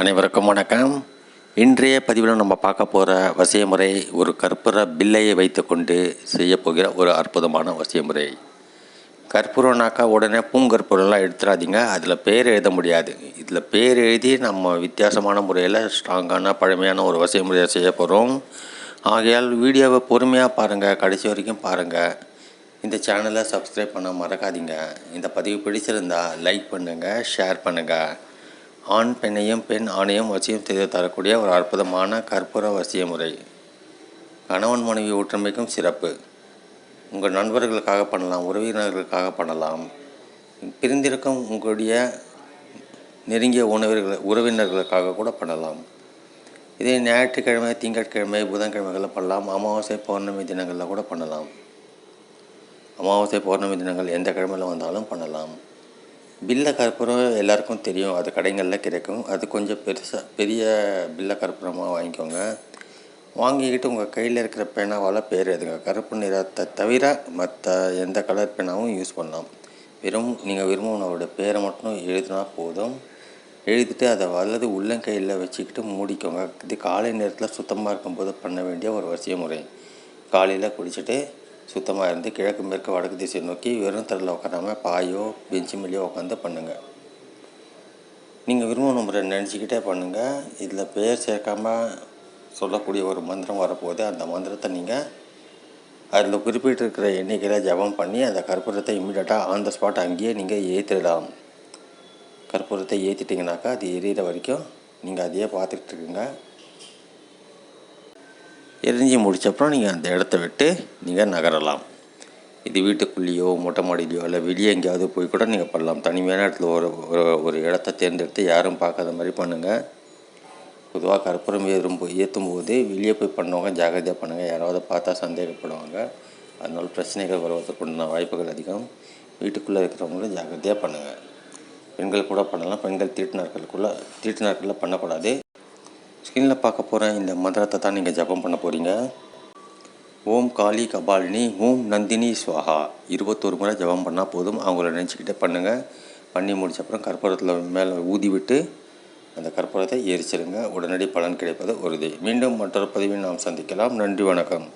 அனைவருக்கும் வணக்கம். இன்றைய பதிவில் நம்ம பார்க்க போகிற வசியமுறை ஒரு கற்பூர பில்லையை வைத்துக்கொண்டு செய்யப்போகிற ஒரு அற்புதமான வசியமுறை. கற்பூரம்னாக்கா உடனே பூங்கற்பூரம்லாம் எடுத்துடாதீங்க. அதில் பேர் எழுத முடியாது. இதில் பேர் எழுதி நம்ம வித்தியாசமான முறையில் ஸ்ட்ராங்கான பழமையான ஒரு வசியமுறையை செய்ய போகிறோம் ஆகையால் வீடியோவை பொறுமையாக பாருங்கள் கடைசி வரைக்கும் பாருங்கள் இந்த சேனலை சப்ஸ்கிரைப் பண்ண மறக்காதீங்க. இந்த பதிவு பிடிச்சிருந்தா லைக் பண்ணுங்கள் ஷேர் பண்ணுங்கள் ஆண் பெண்ணையும் பெண் ஆணையும் வசியம் செய்து தரக்கூடிய ஒரு அற்புதமான கற்பூர வசிய முறை. கணவன் மனைவி ஒற்றுமைக்கும் சிறப்பு. உங்கள் நண்பர்களுக்காக பண்ணலாம் உறவினர்களுக்காக பண்ணலாம். பிரிந்திருக்கும் உங்களுடைய நெருங்கிய உணவர்கள் உறவினர்களுக்காக கூட பண்ணலாம். இதே ஞாயிற்றுக்கிழமை திங்கட்கிழமை புதன்கிழமைகளில் பண்ணலாம். அமாவாசை பௌர்ணமி தினங்களில் கூட பண்ணலாம். அமாவாசை பௌர்ணமி தினங்கள் எந்த கிழமையில் வந்தாலும் பண்ணலாம். பில்ல கற்பூரம் எல்லாருக்கும் தெரியும். அது கடைகளில் கிடைக்கும். அது கொஞ்சம் பெருசாக பெரிய பில்ல கற்பூரமாக வாங்கிக்கோங்க. வாங்கிக்கிட்டு உங்கள் கையில் இருக்கிற பேனாவால் பேர் எழுதுங்க. கருப்பு நிறத்தை தவிர மற்ற எந்த கலர் பேனாவும் யூஸ் பண்ணலாம். வெறும் நீங்கள் விரும்பினோட பேரை மட்டும் எழுதினா போதும். எழுதிட்டு அதை வலது உள்ளங்கையில் வச்சுக்கிட்டு மூடிக்கோங்க. இது காலை நேரத்தில் சுத்தமாக இருக்கும்போது பண்ண வேண்டிய ஒரு வரிசை முறை காலையில் குடிச்சிட்டு சுத்தமாக இருந்து கிழக்கு மேற்கு வடக்கு திசை நோக்கி வெறும் தரையில் உட்காராம பாயோ பெஞ்சு மேலேயோ உட்காந்து பண்ணுங்கள் நீங்கள் விரும்பணும் முறை நினச்சிக்கிட்டே பண்ணுங்கள் இதில் பெயர் சேர்க்காமல் சொல்லக்கூடிய ஒரு மந்திரம் வரப்போகுது. அந்த மந்திரத்தை நீங்கள் அதில் குறிப்பிட்டிருக்கிற எண்ணிக்கையில் ஜபம் பண்ணி அந்த கற்பூரத்தை இம்மிடியட்டாக ஆன் த ஸ்பாட் அங்கேயே நீங்கள் ஏற்றிடலாம் கற்பூரத்தை ஏற்றிட்டிங்கனாக்கா அது எரியிற வரைக்கும் நீங்கள் அதையே பார்த்துக்கிட்டு இருக்குங்க. எரிஞ்சு முடிச்சப்புறம் நீங்கள் அந்த இடத்த விட்டு நீங்கள் நகரலாம். இது வீட்டுக்குள்ளேயோ மொட்டை மாடியிலையோ இல்லை வெளியே எங்கேயாவது போய் கூட நீங்கள் பண்ணலாம். தனிமையான இடத்துல ஒரு ஒரு ஒரு இடத்த தேர்ந்தெடுத்து யாரும் பார்க்காத மாதிரி பண்ணுங்கள் பொதுவாக கற்பூரம் ஏறும் போய் ஏற்றும் போது வெளியே போய் பண்ணவங்க ஜாகிரதையாக பண்ணுங்கள் யாராவது பார்த்தா சந்தேகப்படுவாங்க. அதனால் பிரச்சனைகள் வருவதற்கு உண்டான வாய்ப்புகள் அதிகம். வீட்டுக்குள்ளே இருக்கிறவங்களும் ஜாகிரதையாக பண்ணுங்கள் பெண்கள் கூட பண்ணலாம். பெண்கள் தீட்டு நாட்களுக்குள்ளே தீட்டு நாட்களில் பண்ணக்கூடாது. ஸ்க்ரீனில் பார்க்க போகிற இந்த மந்திரத்தை தான் நீங்கள் ஜபம் பண்ண போகிறீங்க. ஓம் காளி கபாலினி ஓம் நந்தினி ஸ்வாஹா. இருபத்தோரு முறை ஜபம் பண்ணால் போதும். அவங்கள நினச்சிக்கிட்டே பண்ணுங்கள் பண்ணி முடிச்ச அப்புறம் கற்பூரத்தில் மேலே ஊதி விட்டு அந்த கற்பூரத்தை எரிச்சிருங்க. உடனடி பலன் கிடைப்பது உறுதி. மீண்டும் மற்றொரு பதிவில் நாம் சந்திக்கலாம். நன்றி வணக்கம்.